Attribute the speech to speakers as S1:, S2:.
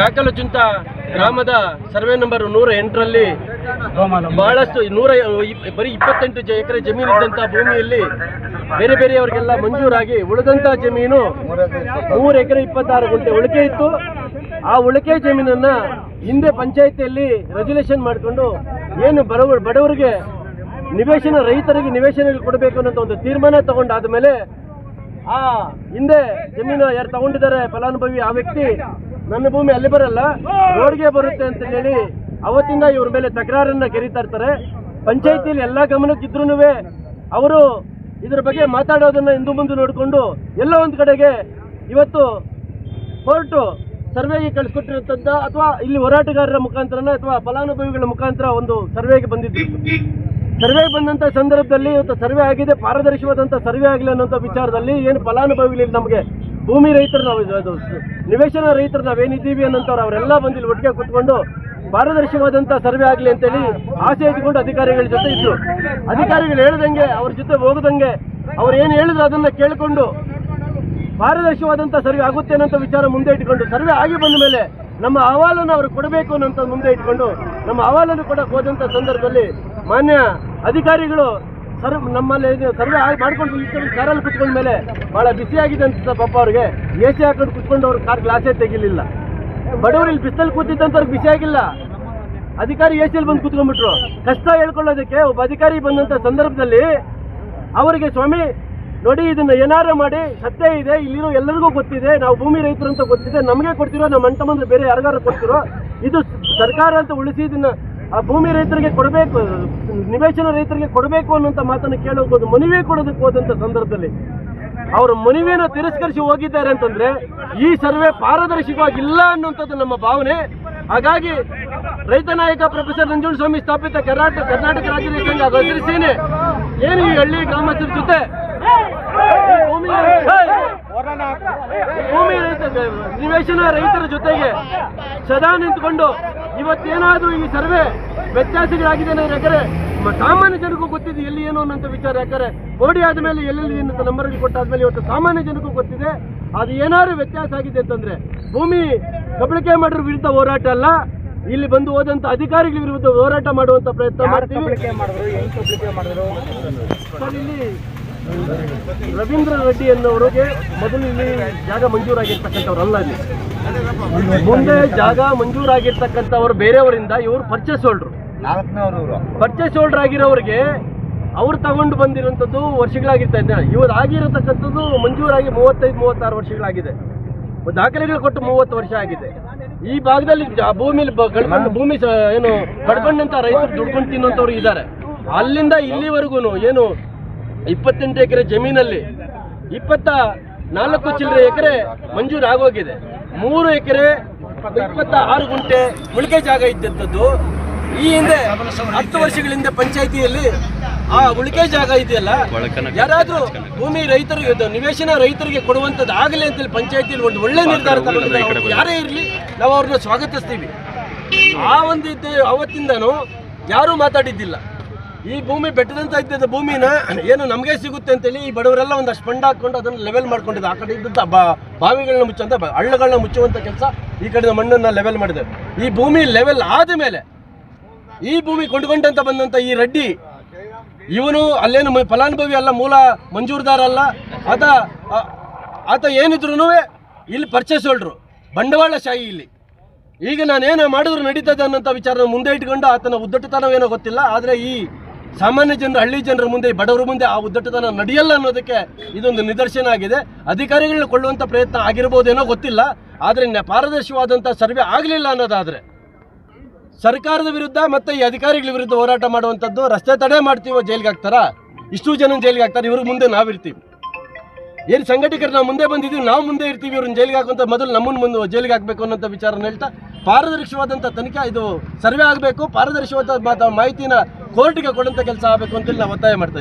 S1: ಜಾಕಲಚುಂತ ಗ್ರಾಮದ survey number ನೂರ ಎಂಟರಲ್ಲಿ ಬಹಳಷ್ಟು ನೂರ ಬರೀ ಇಪ್ಪತ್ತೆಂಟು ಎಕರೆ ಜಮೀನು ಇದ್ದಂಥ ಭೂಮಿಯಲ್ಲಿ ಬೇರೆ ಬೇರೆಯವರಿಗೆಲ್ಲ ಮಂಜೂರಾಗಿ ಉಳಿದಂಥ ಜಮೀನು ಮೂರು ಎಕರೆ ಇಪ್ಪತ್ತಾರು ಗುಂಟೆ ಉಳಿಕೆ ಇತ್ತು. ಆ ಉಳಿಕೆ ಜಮೀನನ್ನು ಹಿಂದೆ ಪಂಚಾಯಿತಿಯಲ್ಲಿ ರೆಜುಲೇಷನ್ ಮಾಡಿಕೊಂಡು ಏನು ಬಡವ ಬಡವರಿಗೆ ನಿವೇಶನ, ರೈತರಿಗೆ ನಿವೇಶನ ಕೊಡಬೇಕು ಅನ್ನೋಂಥ ಒಂದು ತೀರ್ಮಾನ ತಗೊಂಡಾದ ಮೇಲೆ ಆ ಹಿಂದೆ ಜಮೀನು ಯಾರು ತಗೊಂಡಿದ್ದಾರೆ ಫಲಾನುಭವಿ ಆ ವ್ಯಕ್ತಿ ನನ್ನ ಭೂಮಿ ಅಲ್ಲಿ ಬರಲ್ಲ ರೋಡ್ಗೆ ಬರುತ್ತೆ ಅಂತ ಹೇಳಿ ಅವತ್ತಿಂದ ಇವ್ರ ಮೇಲೆ ತಕರಾರನ್ನ ಕೆರೀತಾ ಇರ್ತಾರೆ ಪಂಚಾಯತಿಯಲ್ಲಿ ಎಲ್ಲ ಗಮನಕ್ಕಿದ್ರು ಅವರು ಇದ್ರ ಬಗ್ಗೆ ಮಾತಾಡೋದನ್ನ ಇಂದು ಮುಂದೆ ನೋಡಿಕೊಂಡು ಎಲ್ಲ ಒಂದು ಕಡೆಗೆ ಇವತ್ತು ಕೋರ್ಟು ಸರ್ವೆಗೆ ಕಳಿಸ್ಕೊಟ್ಟಿರುತ್ತಂತ ಅಥವಾ ಇಲ್ಲಿ ಹೋರಾಟಗಾರರ ಮುಖಾಂತರನ ಅಥವಾ ಫಲಾನುಭವಿಗಳ ಮುಖಾಂತರ ಒಂದು ಸರ್ವೆಗೆ ಬಂದಿದ್ದು ಸರ್ವೆಗೆ ಬಂದಂಥ ಸಂದರ್ಭದಲ್ಲಿ ಇವತ್ತು ಸರ್ವೆ ಆಗಿದೆ ಪಾರದರ್ಶಕವಾದಂಥ ಸರ್ವೆ ಆಗಲಿ ಅನ್ನೋಂಥ ವಿಚಾರದಲ್ಲಿ ಏನು ಫಲಾನುಭವಿಗಳು ನಮಗೆ. ಭೂಮಿ ರೈತರು ನಾವು ನಿವೇಶನ ರೈತರು ನಾವೇನಿದ್ದೀವಿ ಅನ್ನೋಂಥವ್ರು ಅವರೆಲ್ಲ ಬಂದು ಇಲ್ಲಿ ಒಟ್ಟಿಗೆ ಕೂತ್ಕೊಂಡು ಪಾರದರ್ಶಕವಾದಂಥ ಸರ್ವೆ ಆಗಲಿ ಅಂತೇಳಿ ಆಸೆ ಇಟ್ಕೊಂಡು ಅಧಿಕಾರಿಗಳ ಜೊತೆ ಇದ್ರು ಅಧಿಕಾರಿಗಳು ಹೇಳ್ದಂಗೆ, ಅವ್ರ ಜೊತೆ ಹೋಗದಂಗೆ, ಅವ್ರು ಏನು ಹೇಳಿದ್ರು ಅದನ್ನ ಕೇಳಿಕೊಂಡು ಪಾರದರ್ಶಕವಾದಂಥ ಸರ್ವೆ ಆಗುತ್ತೆ ಅನ್ನೋಂಥ ವಿಚಾರ ಮುಂದೆ ಇಟ್ಕೊಂಡು, ಸರ್ವೆ ಆಗಿ ಬಂದ ಮೇಲೆ ನಮ್ಮ ಅಹವಾಲನ್ನು ಅವರು ಕೊಡಬೇಕು ಅನ್ನೋಂಥ ಮುಂದೆ ಇಟ್ಕೊಂಡು, ನಮ್ಮ ಅಹವಾಲನ್ನು ಕೂಡ ಹೋದಂಥ ಸಂದರ್ಭದಲ್ಲಿ ಮಾನ್ಯ ಅಧಿಕಾರಿಗಳು ಸರ್, ನಮ್ಮಲ್ಲಿ ಸರ್ವೆ ಆಗಿ ಮಾಡ್ಕೊಂಡು ಕಾರಲ್ಲಿ ಕುತ್ಕೊಂಡ ಮೇಲೆ ಭಾಳ ಬಿಸಿಯಾಗಿದೆ ಅಂತ ಪಾಪ ಅವ್ರಿಗೆ. ಎ ಸಿ ಹಾಕೊಂಡು ಕುತ್ಕೊಂಡು ಅವ್ರ ಕಾರ್ ಗ್ಲಾಸೇ ತೆಗಿಲಿಲ್ಲ. ಬಡವರು ಇಲ್ಲಿ ಬಿಸಿಲಲ್ಲಿ ಕೂತಿದ್ದಂಥವ್ರಿಗೆ ಬಿಸಿ ಆಗಿಲ್ಲ. ಅಧಿಕಾರಿ ಎ ಸಿಯಲ್ಲಿ ಬಂದು ಕುತ್ಕೊಂಡ್ಬಿಟ್ರು. ಕಷ್ಟ ಹೇಳ್ಕೊಳ್ಳೋದಕ್ಕೆ ಒಬ್ಬ ಅಧಿಕಾರಿ ಬಂದಂಥ ಸಂದರ್ಭದಲ್ಲಿ ಅವರಿಗೆ ಸ್ವಾಮಿ, ನೋಡಿ ಇದನ್ನ ಏನಾರು ಮಾಡಿ, ಸತ್ಯ ಇದೆ, ಇಲ್ಲಿರೋ ಎಲ್ಲರಿಗೂ ಗೊತ್ತಿದೆ, ನಾವು ಭೂಮಿ ರೈತರು ಅಂತ ಗೊತ್ತಿದೆ, ನಮಗೆ ಕೊಡ್ತಿರೋ, ನಮ್ಮ ಅಂಟಮಂದ್ರೆ ಬೇರೆ ಯಾರಿಗಾರು ಕೊಡ್ತಿರೋ, ಇದು ಸರ್ಕಾರ ಅಂತ ಉಳಿಸಿ ಇದನ್ನ ಆ ಭೂಮಿ ರೈತರಿಗೆ ಕೊಡಬೇಕು, ನಿವೇಶನ ರೈತರಿಗೆ ಕೊಡಬೇಕು ಅನ್ನೋಂಥ ಮಾತನ್ನು ಕೇಳೋದು ಮನವಿ ಕೊಡೋದಕ್ಕೆ ಹೋದಂಥ ಸಂದರ್ಭದಲ್ಲಿ ಅವರು ಮನವಿಯನ್ನು ತಿರಸ್ಕರಿಸಿ ಹೋಗಿದ್ದಾರೆ ಅಂತಂದ್ರೆ ಈ ಸರ್ವೆ ಪಾರದರ್ಶಕವಾಗಿಲ್ಲ ಅನ್ನುವಂಥದ್ದು ನಮ್ಮ ಭಾವನೆ. ಹಾಗಾಗಿ ರೈತ ನಾಯಕ ಪ್ರೊಫೆಸರ್ ನಂಜುಂಡ ಸ್ವಾಮಿ ಸ್ಥಾಪಿತ ಕರ್ನಾಟಕ ಕರ್ನಾಟಕ ರಾಜ್ಯ ಸಂಘ ಹಸಿರು ಏನು ಈ ಹಳ್ಳಿ ಗ್ರಾಮಸ್ಥರ ಜೊತೆ? ಭೂಮಿ ರೈತ ನಿವೇಶನ ರೈತರ ಜೊತೆಗೆ ಸದಾ ನಿಂತ್ಕೊಂಡು ಇವತ್ತೇನಾದ್ರೂ ಈ ಸರ್ವೆ ವ್ಯತ್ಯಾಸಗಳಾಗಿದೆ ಯಾಕಂದ್ರೆ ಸಾಮಾನ್ಯ ಜನಕ್ಕೂ ಗೊತ್ತಿದೆ ಎಲ್ಲಿ ಏನು ಅನ್ನೋಂಥ ವಿಚಾರ. ಯಾಕಂದ್ರೆ ಮೋಡಿ ಆದಮೇಲೆ ಎಲ್ಲೆಲ್ಲಿ ಏನಂತ ನಂಬರ್ ಕೊಟ್ಟಾದ್ಮೇಲೆ ಇವತ್ತು ಸಾಮಾನ್ಯ ಜನಕ್ಕೂ ಗೊತ್ತಿದೆ. ಅದು ಏನಾದ್ರೂ ವ್ಯತ್ಯಾಸ ಆಗಿದೆ ಅಂತಂದ್ರೆ ಭೂಮಿ ಕಬಳಿಕೆ ಮಾಡಿರೋ ವಿರುದ್ಧ ಹೋರಾಟ ಅಲ್ಲ. ಇಲ್ಲಿ ಬಂದು ಹೋದಂತ ಅಧಿಕಾರಿಗಳ ವಿರುದ್ಧ ಹೋರಾಟ ಮಾಡುವಂತ ಪ್ರಯತ್ನ ಮಾಡ್ತೀವಿ. ರವೀಂದ್ರ ರೆಡ್ಡಿ ಎನ್ನುವರಿಗೆ ಮೊದಲು ಇಲ್ಲಿ ಜಾಗ ಮಂಜೂರಾಗಿರ್ತಕ್ಕಂಥವ್ರಲ್ಲ ಇಲ್ಲಿ ಮುಂದೆ ಜಾಗ ಮಂಜೂರಾಗಿರ್ತಕ್ಕಂಥವ್ರು ಬೇರೆಯವರಿಂದ ಇವರು ಪರ್ಚೇಸ್ ಹೋಲ್ಡ್ರು ಪರ್ಚೇಸ್ ಹೋಲ್ಡರ್ ಆಗಿರೋರಿಗೆ ಅವ್ರು ತಗೊಂಡು ಬಂದಿರುವಂಥದ್ದು ವರ್ಷಗಳಾಗಿರ್ತಾ ಇದೆ ಇವರು ಆಗಿರತಕ್ಕಂಥದ್ದು ಮಂಜೂರಾಗಿ ಮೂವತ್ತೈದು ಮೂವತ್ತಾರು ವರ್ಷಗಳಾಗಿದೆ. ದಾಖಲೆಗಳು ಕೊಟ್ಟು ಮೂವತ್ತು ವರ್ಷ ಆಗಿದೆ. ಈ ಭಾಗದಲ್ಲಿ ಭೂಮಿಲಿ ಭೂಮಿ ಏನು ಕಡ್ಕೊಂಡಂತ ರೈತರು ದುಡ್ಕೊಂಡು ತಿನ್ನುವಂಥವ್ರು ಇದ್ದಾರೆ. ಅಲ್ಲಿಂದ ಇಲ್ಲಿವರೆಗೂ ಏನು ಇಪ್ಪತ್ತೆಂಟು ಎಕರೆ ಜಮೀನಲ್ಲಿ ಇಪ್ಪತ್ತ ನಾಲ್ಕು ಚಿಲ್ಲರೆ ಎಕರೆ ಮಂಜೂರು ಆಗೋಗಿದೆ. ಮೂರು ಎಕರೆ ಇಪ್ಪತ್ತ ಆರು ಗುಂಟೆ ಉಳಿಕೆ ಜಾಗ ಇದ್ದಂಥದ್ದು. ಈ ಹಿಂದೆ ಹತ್ತು ವರ್ಷಗಳಿಂದ ಪಂಚಾಯಿತಿಯಲ್ಲಿ ಆ ಉಳಿಕೆ ಜಾಗ ಇದೆಯಲ್ಲ, ಯಾರಾದರೂ ಭೂಮಿ ರೈತರಿಗೆ ನಿವೇಶನ ರೈತರಿಗೆ ಕೊಡುವಂಥದ್ದು ಆಗಲಿ ಅಂತೇಳಿ ಪಂಚಾಯಿತಿಯಲ್ಲಿ ಒಂದು ಒಳ್ಳೆ ನಿರ್ಧಾರ ಯಾರೇ ಇರಲಿ, ನಾವು ಅವ್ರನ್ನ ಸ್ವಾಗತಿಸ್ತೀವಿ. ಆ ಒಂದು ಅವತ್ತಿಂದನೂ ಯಾರೂ ಮಾತಾಡಿದ್ದಿಲ್ಲ. ಈ ಭೂಮಿ ಬೆಟ್ಟದಂತ ಇದ್ದ ಭೂಮಿನ ಏನು ನಮಗೆ ಸಿಗುತ್ತೆ ಅಂತೇಳಿ ಈ ಬಡವರೆಲ್ಲ ಒಂದಷ್ಟು ಫಂಡ್ ಹಾಕೊಂಡು ಅದನ್ನು ಲೆವೆಲ್ ಮಾಡ್ಕೊಂಡಿದ್ದು ಆ ಕಡೆ ಇದ್ದ ಬಾವಿಗಳನ್ನ ಮುಚ್ಚುವಂತ ಬ- ಹಳ್ಳಗಳನ್ನ ಮುಚ್ಚುವಂಥ ಕೆಲಸ ಈ ಕಡೆ ಮಣ್ಣನ್ನು ಲೆವೆಲ್ ಮಾಡಿದೆ. ಈ ಭೂಮಿ ಲೆವೆಲ್ ಆದ ಮೇಲೆ ಈ ಭೂಮಿ ಕೊಂಡ್ಕೊಂಡಂತ ಬಂದಂತ ಈ ರೆಡ್ಡಿ, ಇವನು ಅಲ್ಲೇನು ಫಲಾನುಭವಿ ಅಲ್ಲ, ಮೂಲ ಮಂಜೂರ್ದಾರ ಅಲ್ಲ. ಆತ ಆತ ಏನಿದ್ರು ಇಲ್ಲಿ ಪರ್ಚೇಸ್ ಹೋಲ್ಡ್ರು ಬಂಡವಾಳಶಾಹಿ ಇಲ್ಲಿ. ಈಗ ನಾನೇನು ಮಾಡಿದ್ರು ನಡೀತದೆ ಅನ್ನೋಂಥ ವಿಚಾರ ಮುಂದೆ ಇಟ್ಕೊಂಡು ಆತನ ಉದ್ದಟತನವೇನೋ ಗೊತ್ತಿಲ್ಲ. ಆದರೆ ಈ ಸಾಮಾನ್ಯ ಜನರು, ಹಳ್ಳಿ ಜನರ ಮುಂದೆ, ಬಡವರ ಮುಂದೆ ಆ ಉದ್ದಟತನ ನಡೆಯಲ್ಲ ಅನ್ನೋದಕ್ಕೆ ಇದೊಂದು ನಿದರ್ಶನ ಆಗಿದೆ. ಅಧಿಕಾರಿಗಳನ್ನ ಕೊಳ್ಳುವಂಥ ಪ್ರಯತ್ನ ಆಗಿರ್ಬೋದೇನೋ ಗೊತ್ತಿಲ್ಲ. ಆದರೆ ಪಾರದರ್ಶಕವಾದಂಥ ಸರ್ವೆ ಆಗಲಿಲ್ಲ ಅನ್ನೋದಾದರೆ ಸರ್ಕಾರದ ವಿರುದ್ಧ ಮತ್ತು ಈ ಅಧಿಕಾರಿಗಳ ವಿರುದ್ಧ ಹೋರಾಟ ಮಾಡುವಂಥದ್ದು ರಸ್ತೆ ತಡೆ ಮಾಡ್ತೀವೋ ಜೈಲಿಗೆ ಹಾಕ್ತಾರಾ? ಇಷ್ಟು ಜನ ಜೈಲಿಗೆ ಹಾಕ್ತಾರೆ ಇವ್ರ ಮುಂದೆ ನಾವಿರ್ತೀವಿ. ಏನು ಸಂಘಟಕರು ನಾವು ಮುಂದೆ ಬಂದಿದ್ದೀವಿ, ನಾವು ಮುಂದೆ ಇರ್ತೀವಿ, ಇವ್ರನ್ನ ಜೈಲಿಗೆ ಹಾಕುವಂಥ ಮೊದಲು ನಮ್ಮನ್ನು ಮುಂದೆ ಜೈಲಿಗೆ ಹಾಕಬೇಕು ಅನ್ನೋಂಥ ವಿಚಾರನ ಹೇಳ್ತಾ ಪಾರದರ್ಶಕವಾದಂಥ ತನಿಖೆ ಇದು ಸರ್ವೆ ಆಗಬೇಕು ಪಾರದರ್ಶಕವಾದ ಮಾಹಿತಿನ ಕೋರ್ಟ್ಗೆ ಕೊಡುವಂಥ ಕೆಲಸ ಆಗಬೇಕು ಅಂತೇಳಿ ನಾವು ಒತ್ತಾಯ ಮಾಡ್ತಾ.